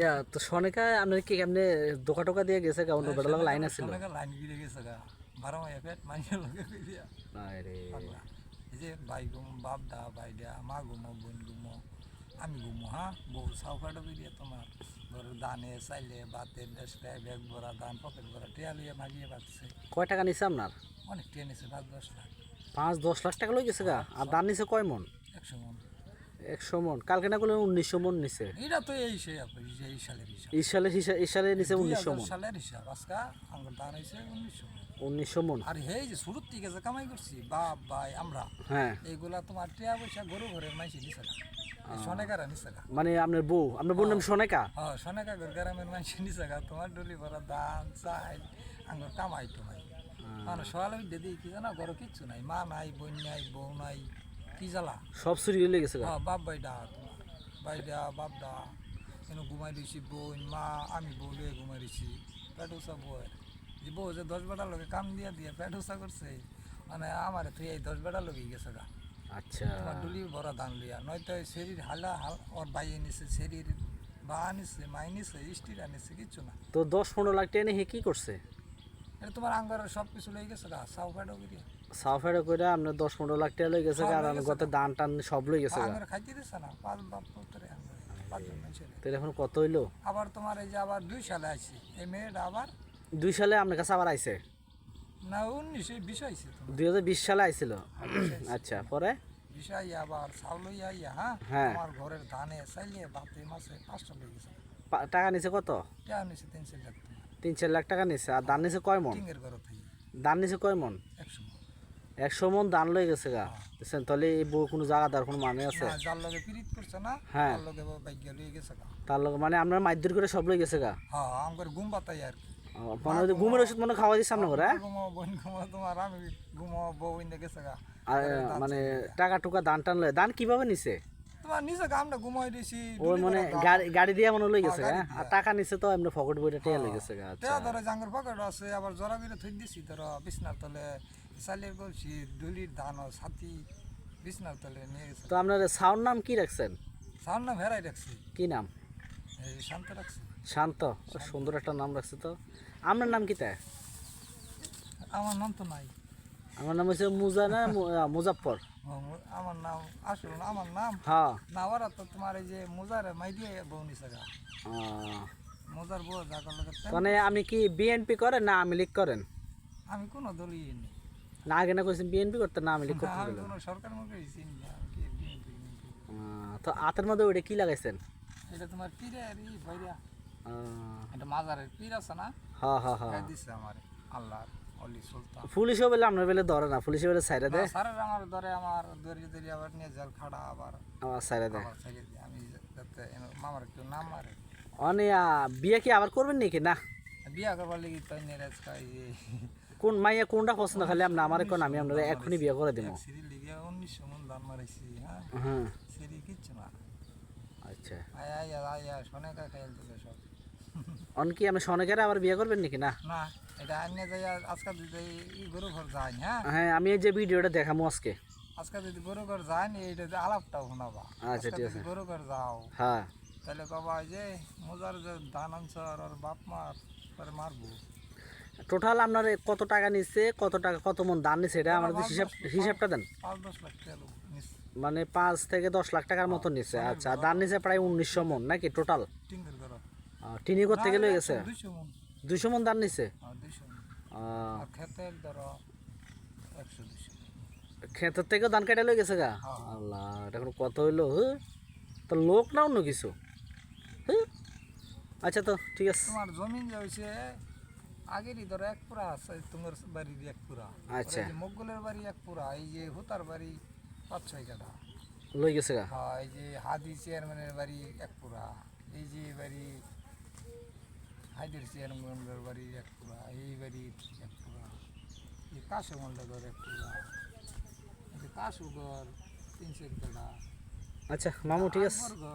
ইয়া তো সনেকা আপনার কি কেমনে দোকা টোকা দিয়ে গেছে গা? অন্য বেটা লাইন আছিল। অনেক লাইন গিরে গেছে গা। বারো মাইয়া পেট মানুষের লগে আরে এই যে ভাই গুম বাপ দা ভাই দা মা গুমো বোন গুমো আমি গুমো হ্যাঁ? বউ সাউ কাটো করিয়া তোমার। ঘরের দানে চাইলে বাতে দেশটায় ব্যাগ ভরা ধান পকেট ভরা টিয়া লইয়া মাগিয়ে বাঁচছে। কয় টাকা নিছে আপনার? অনেক টিয়া নিছে পাঁচ দশ লাখ। পাঁচ দশ লাখ টাকা লই গেছে গা? আর দান নিছে কয় মন? একশো মন। একশো মন। কালকে না করলে উনিশশো মন নিছে। এটা তো এই এই সালের হিসাব। এই সালে হিসা- এই সালে নিছে উনিশশো মন। সালের হিসাব। আজকা আমার দান হয়েছে উনিশশো উনিশশো মন। আর হে যে শুরুর থেকে যে কামাই করছি বাপ ভাই আমরা হ্যাঁ। এইগুলা তোমার টিয়া পয়সা গরু ঘরের মাইসি নিছে না। সনেকারা নিছে না। মানে আপনার বউ আপনার বউর নাম সনেকা? হ্যাঁ সনেকা ঘর গ্রামের মাইসি নিছে গা। তোমার ডলি ভরা ধান চাই আঙ্গুর কামাই টুমাই মানে সকালে দিই কি জানা ঘরে কিচ্ছু নাই। মা নাই বোন নাই বউ নাই। কি জ্বালা? সব চুরি হয়ে গেছে হ্যাঁ বাপ ভাই ডা তোমার ভাই ডা বাপ ডা এনে ঘুমাই দিয়েছি বোন মা আমি বউ লিয়ে ঘুমাই পেট উষা বউয়ের। যে বউ যে দশ বেটার লোকে কাম দিয়া দিয়ে পেট উষা করছে মানে আমার তুই এই দশ বেটার লোকে গেছে গা। আচ্ছা। তোমার ডুলি ভরা ধান লিয়া নয়তো শরীর হালা হাল ওর ভাই নিছে শরীর বা আনিছে মাই নিছে স্টির আনিছে কিচ্ছু না। তো দশ পনেরো লাখ টাকা নিয়ে হে কি করছে? এটা তোমার আঙ্গারের সব কিছু লই গেছে গা সাউ ফেটো করিয়া সাফারে করে আপনার দশ পনেরো লাখ টাকা লই গেছে আর গত দান টান সব লই গেছে আঙ্গারে খাইতে দিছে না পাঁচ বাপ পুত্রে তো এখন কত হইল? আবার তোমার এই যে আবার দুই সালে আইছি এই মেয়েটা আবার? দুই সালে আপনার কাছে আবার আইছে? না উনিশে বিষয় আইছে তোমার দুই হাজার বিশ সালে আইছিল? আচ্ছা পরে? বিষয় আবার চাউল আইয়া হ্যাঁ? হ্যাঁ। আমার ঘরের ধানে চাইলে বাতে মাসে পাঁচটা লই গেছে। টাকা নিছে কত? কে নিছে তিনশো লাখ তিন চার লাখ টাকা নিছে আর দান নিছে কয় মন? টিঙ্গের ঘর থেকে। নিছে কয় মন? একশো একশো মন দান লই গেছে গা। বুঝছেন তাহলে এই বউ কোনো জায়গাদার কোনো মানে আছে? যার লগে পিরিত করছে না হ্যাঁ। তার লগে ভাগ্য লই গেছে গা। তার লগে মানে আপনার মাইদুর করে সব লই গেছে গা? হ্যাঁ আমার ঘুম পাতাই আর কি। মানে ঘুমের ওষুধ মনে খাওয়া দিচ্ছে আপনার ঘরে হ্যাঁ? ঘুমাও বোন ঘুমাও তোমার আমি ঘুমাও বউ ইন্দে গেছে গা। আর মানে টাকা টুকা দান টান লয় দান কীভাবে নিছে? তোমার নিজে গামটা ঘুমাই দিছি ওই মানে গাড়ি গাড়ি দিয়ে মনে লই গেছে হ্যাঁ আর টাকা নিছে তো এমনি ফকট বইটা টিয়া লই গেছে গা আচ্ছা। ধরো জাঙ্গর আছে আবার জরা থই দিছি ধরো বিছনার তলে চালিয়ে করছি ডুলির ধান ও ছাতি বিছনার তলে নিয়ে গেছে। তো আপনার সাউন্ড নাম কি রাখছেন? সাউন্ড নাম হেরাই রাখছি। কি নাম? এই শান্ত রাখছি। শান্ত। সুন্দর একটা নাম রাখছে তো। আপনার নাম কি তাই আমার নাম তো নাই। আমার নাম হচ্ছে মুজা না মুজাফর আমার নাম আসল আমার নাম? হ্যাঁ। না ওরা তো তোমার এই যে মোজার মাই দিয়ে বউ নিছে গা। আহ, মোজার বউ যা করলে মানে আমি কি বিএনপি করেন না আমি লীগ করেন? আমি কোনো দলই নেই। না আগে না কইছেন বিএনপি করতে না আমি লীগ করতে সরকার আহ, তো হাতের মধ্যে ওইটা কি লাগাইছেন? এটা তোমার পীরের ই ভাইরা। এটা মাজারের পীর আছে না? হ্যাঁ হ্যাঁ হ্যাঁ দিছে আমার আল্লাহর পুলিশও বলে আপনার বেলে ধরে না পুলিশে বেলে সাইডে দেয়? স্যারের আমার ধরে আমার দড়ি দড়ি আবার নিয়ে জল খাড়া আবার। দেয়। আবার ছেড়ে দিই আমি যাতে মামার একটু নাম মারে। অনে বিয়ে কি আবার করবেন নাকি? না। বিয়া করবার লাগি তাই নেরাজ খাই কোন মাইয়া কোনটা পছন্দ খালি আপনি আমার কোন আমি আপনার এখনই বিয়ে করে দিব। হ্যাঁ। আচ্ছা। আমি সনেকের আবার বিয়ে করবেন নাকি? না। গরু ঘর হ্যাঁ আমি এই যে ভিডিওটা দেখাবো আজকে। আজকাল যদি গরু ঘর যাই এইটা আলাপটাও শোনাবা আচ্ছা, ঠিক আছে। গরু ঘর যাও হ্যাঁ। তাহলে কবা যে মোজার যে ধান আনছর আর বাপ মার মারবো। টোটাল আপনার কত টাকা নিচ্ছে কত টাকা কত মন দান নিচ্ছে এটা আমাদের হিসাব হিসাবটা দেন। মানে পাঁচ থেকে দশ লাখ টাকার মতো নিচ্ছে। আচ্ছা দান নিচ্ছে প্রায় উনিশশো মন নাকি টোটাল টিনি করতে গেলে গেছে? মন। দুশো মন দান নিচ্ছে? ক্ষেতের থেকেও ধান কেটে লয়ে গেছে গা? হ্যাঁ। আল্লাহ এটা এখন কত হইল? হু? তো লোক না অন্য কিছু? হু? আচ্ছা তো ঠিক আছে। তোমার জমিন যে হয়েছে আগেরই ধরো এক পুরা আছে তোমার বাড়ির এক পুরা। আচ্ছা। মোগলের বাড়ি এক পুরা এই যে হুতার বাড়ি পাঁচ ছয় কাঠা লই গেছে গা? হ্যাঁ এই যে হাদি চেয়ারম্যানের বাড়ি এক পুরা এই যে বাড়ি হাইদের চেয়ারম্যানের বাড়ি এক পুরা এই বাড়ি এক পুরা এই কাশু মল্লগর এক পুরা এই যে কাশু ঘর তিন চার কাঠা আচ্ছা মামু ঠিক আছে। আকবর ঘর।